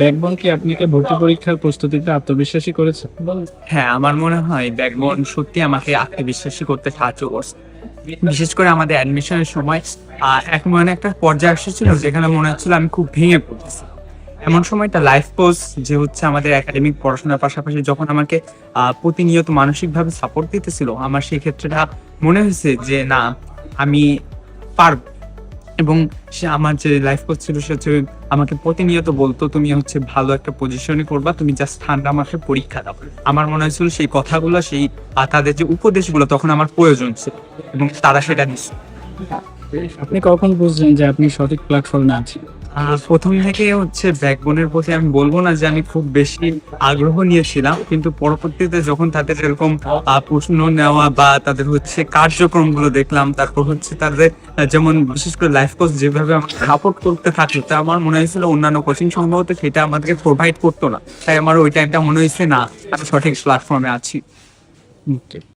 Backbone কি আপনাকে ভর্তি পরীক্ষার প্রস্তুতিতে আত্মবিশ্বাসী করেছে? হ্যাঁ আমার মনে হয় ব্যাকবন সত্যি আমাকে আত্মবিশ্বাসী করতে সাহায্য করছে। বিশেষ করে আমাদের অ্যাডমিশনের সময় এক মনে একটা পর্যায়ে এসেছিল যেখানে মনে হচ্ছিল আমি খুব ভেঙে পড়তেছি। এমন সময়টা লাইফ কোর্স যে হচ্ছে আমাদের একাডেমিক পড়াশোনার পাশাপাশি যখন আমাকে প্রতিনিয়ত মানসিকভাবে সাপোর্ট দিতেছিল, আমার সেই ক্ষেত্রেটা মনে হয়েছে যে না, আমি পারব। এবং সে আমার যে লাইফ কোচ ছিল, সে হচ্ছে আমাকে প্রতিনিয়ত বলতো, তুমি হচ্ছে ভালো একটা পজিশনে করবা, তুমি জাস্ট ঠান্ডা মাথায় পরীক্ষা দাও। আমার মনে হয়েছিল সেই কথাগুলো, সেই তাদের যে উপদেশগুলো তখন আমার প্রয়োজন ছিল এবং তারা সেটা দিচ্ছে আপনি কখন বুঝলেন যে আপনি সঠিক প্ল্যাটফর্মে আছেন? প্রথম থেকে হচ্ছে ব্যাকবোনের প্রতি আমি বলব না যে আমি খুব বেশি আগ্রহ নিয়েছিলাম কিন্তু পরবর্তীতে যখন তাদের এরকম প্রশ্ন নেওয়া বা তাদের হচ্ছে কার্যক্রমগুলো দেখলাম, তারপর হচ্ছে তাদের যেমন বিশেষ করে লাইফ কোচ যেভাবে আমাকে সাপোর্ট করতে থাকল তা আমার মনে হয়েছিল অন্যান্য কোচিং সম্ভবত সেটা আমাদেরকে প্রোভাইড করতো না তাই আমার ওই টাইমটা মনে হয়েছে না, আমি সঠিক প্ল্যাটফর্মে আছি.